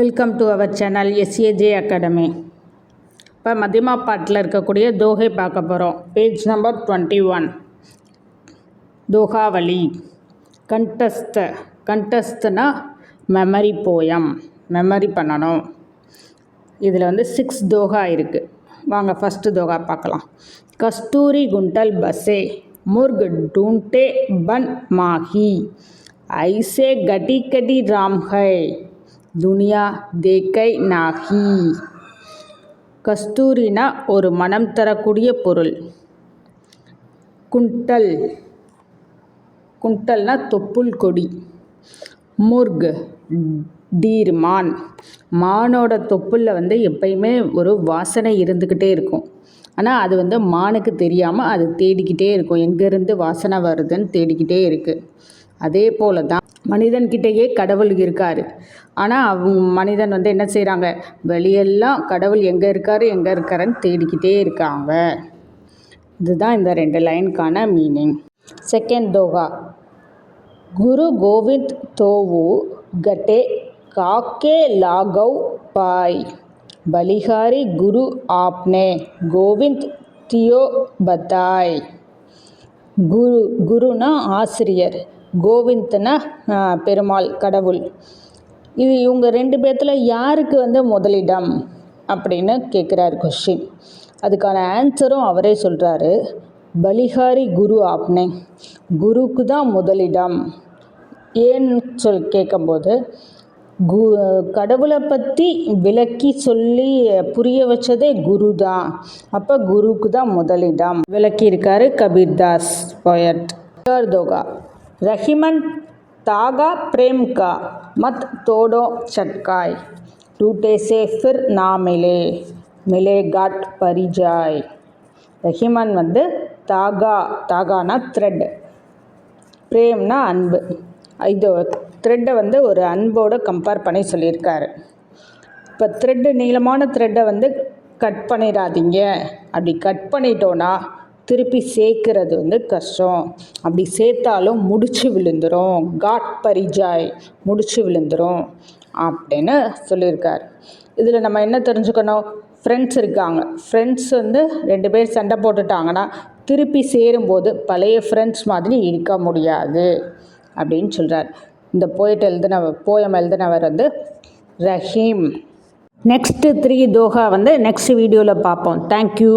Welcome to our channel SAJ academy இப்போ மதிமா பாட்டில் இருக்கக்கூடிய தோகை பார்க்க போகிறோம் page number twenty one Dohavali. கண்டஸ்த. கண்டஸ்ட்னா மெமரி போயம் மெமரி பண்ணணும். இதில் வந்து சிக்ஸ் தோகா இருக்குது வாங்க ஃபஸ்ட்டு தோகா பார்க்கலாம். கஸ்தூரி குண்டல் பஸ்ஸே முர்க் டூண்டே பன் மாஹி. ஐசே கடி கடி ராம் துனியா தேக்கை நாகி. கஸ்தூரினா ஒரு மனம் தரக்கூடிய பொருள். குண்டல். குண்டல்னா தொப்புள் கொடி. முர்க். டீர் மான் மானோட தொப்புளில் வந்து எப்பயுமே ஒரு வாசனை இருந்துக்கிட்டே இருக்கும். ஆனால் அது வந்து மானுக்கு தெரியாமல் அது தேடிக்கிட்டே இருக்கும். எங்கேருந்து வாசனை வருதுன்னு தேடிக்கிட்டே இருக்குது அதே போல தான் மனிதன்கிட்டயே கடவுள் இருக்கார். ஆனால் அவங்க மனிதன் வந்து என்ன செய்கிறாங்க வெளியெல்லாம் கடவுள் எங்கே இருக்கார் எங்கே இருக்காருன்னு தேடிக்கிட்டே இருக்காங்க. இதுதான் இந்த ரெண்டு லைனுக்கான மீனிங். Second Doha. குரு கோவிந்த் தோவு கட்டே காக்கே லாகவ் பாய். பலிகாரி குரு ஆப்னே. கோவிந்த் தியோ பத்தாய் குரு குருனா ஆசிரியர். கோவிந்தன பெருமாள் கடவுள். இது இவங்க ரெண்டு பேர்த்தில் யாருக்கு வந்து முதலிடம் அப்படின்னு கேட்குறாரு கொஷின் அதுக்கான ஆன்சரும் அவரே சொல்கிறாரு பலிகாரி குரு ஆப்னே குருக்கு தான் முதலிடம். ஏன்னு சொல் கேட்கும்போது கு கடவுளை பற்றி விளக்கி சொல்லி புரிய வச்சதே குரு தான். அப்போ குருக்கு தான் முதலிடம். விளக்கியிருக்காரு கபீர்தாஸ் போயட் தோகா ரஹிமன் தாகா ಪ್ರೇಮ್ மத் தோடோ சட்காய். டூ ಟೂಟೆ ಸೆ ಫಿರ್ மிலே ಮಿಲೆ ಮಿಲೆ ಗಾಟ್ ரஹிமன் வந்து தாகா தாகானா த்ரெட் பிரேம்னா அன்பு. இது த்ரெட்டை வந்து ஒரு அன்போடு கம்பேர் பண்ணி சொல்லியிருக்காரு. இப்போ த்ரெட்டு நீளமான த்ரெட்டை வந்து கட் பண்ணிடாதீங்க. அப்படி கட் பண்ணிட்டோன்னா திருப்பி சேர்க்கறது வந்து கஷ்டம். அப்படி சேர்த்தாலும் முடிச்சு விழுந்துடும் காட் பரிஜாய் முடிச்சு விழுந்துடும் அப்படின்னு சொல்லியிருக்கார். இதில் நம்ம என்ன தெரிஞ்சுக்கணும்? ஃப்ரெண்ட்ஸ் இருக்காங்க. ஃப்ரெண்ட்ஸ் வந்து ரெண்டு பேர் சண்டை போட்டுட்டாங்கன்னா திருப்பி சேரும்போது பழைய ஃப்ரெண்ட்ஸ் மாதிரி இருக்க முடியாது அப்படின்னு சொல்கிறார் இந்த போயிட்டு எழுதினவர் போயம் எழுதினவர் வந்து ரஹீம். நெக்ஸ்ட்டு த்ரீ தோஹா வந்து நெக்ஸ்ட் வீடியோவில் பார்ப்போம். Thank you